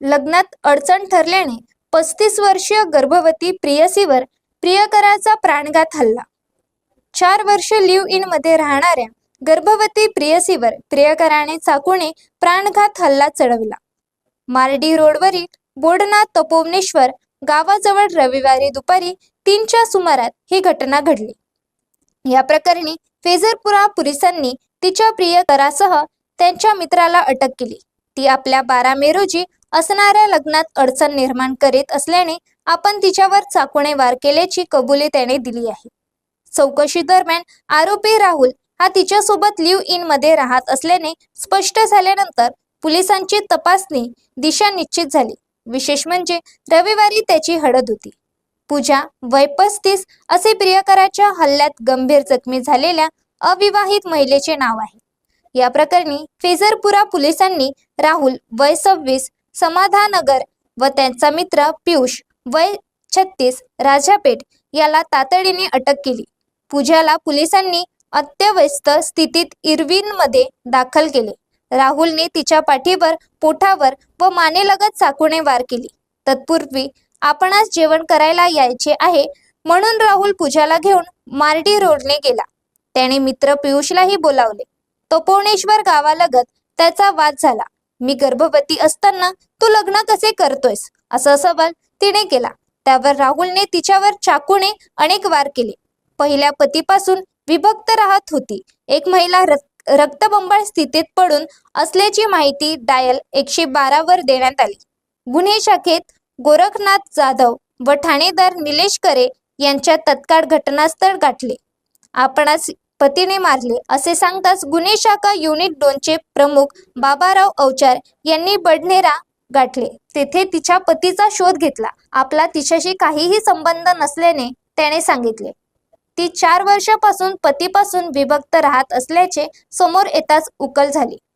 लग्नात अडचण ठरल्याने पस्तीस वर्षीय गर्भवती प्रियसीवर प्रियकराचा प्राणघात हल्ला. चार वर्ष लिव्ह इनमध्ये राहणाऱ्या गर्भवती प्रियसीवर प्रियकराने चाकूने प्राणघात हल्ला चढवला. मार्डी रोडवरील बोडनाथ तपोवनेश्वर गावाजवळ रविवारी दुपारी तीनच्या सुमारात ही घटना घडली. या प्रकरणी फेजरपुरा पोलिसांनी तिच्या प्रियकरासह त्यांच्या मित्राला अटक केली. ती आपल्या बारा मे रोजी असणाऱ्या लग्नात अडचण निर्माण करीत असल्याने आपण तिच्यावर चाकूने वार केल्याची कबुली त्याने दिली आहे. चौकशी दरम्यान आरोपी राहुल हा तिच्यासोबत लिव्ह इनमध्ये राहत असल्याने स्पष्ट झाल्यानंतर पोलिसांची तपासणी दिशा निश्चित झाली. विशेष म्हणजे रविवारी त्याची हळद होती. पूजा वय पस्तीस असे प्रियकराच्या हल्ल्यात गंभीर जखमी झालेल्या अविवाहित महिलेचे नाव आहे. या प्रकरणी फेजरपुरा पोलिसांनी राहुल वय सव्वीस समाधानगर व त्यांचा मित्र पियुष वय छत्तीस राजापेठ याला तातडीने अटक केली. पूजाला पोलिसांनी अत्यवस्थ स्थितीत इरविनमध्ये दाखल केले. राहुलने तिच्या पाठीवर पोठावर व मानेलगत चाकूने वार केली. तत्पूर्वी आपणास जेवण करायला यायचे आहे म्हणून राहुल पूजाला घेऊन मार्डी रोडने गेला. त्याने मित्र पियुषलाही बोलावले. तपोवणेश्वर गावालगत त्याचा वाद झाला. मी गर्भवती असताना तू लग्न कसे करतोयस? असा सवाल तिने केला. त्यावर राहुलने तिच्यावर चाकूने अनेक वार केले. पहिल्या पतीपासून विभक्त राहत होती. एक महिला रक- रक्तबंबाळ स्थितीत पडून असल्याची माहिती डायल एकशे बारा वर देण्यात आली. गुन्हे शाखेत गोरखनाथ जाधव व ठाणेदार निलेश करे यांच्या तत्काळ घटनास्थळ गाठले. आपणास पतीने मारले असे सांगताच गुन्हे शाखा युनिट दोनचे प्रमुख बाबाराव अवचार यांनी बडनेरा गाठले. तेथे तिच्या पतीचा शोध घेतला. आपला तिच्याशी काहीही संबंध नसल्याने त्याने सांगितले. ती चार वर्षापासून पतीपासून विभक्त राहत असल्याचे समोर येताच उकल झाली.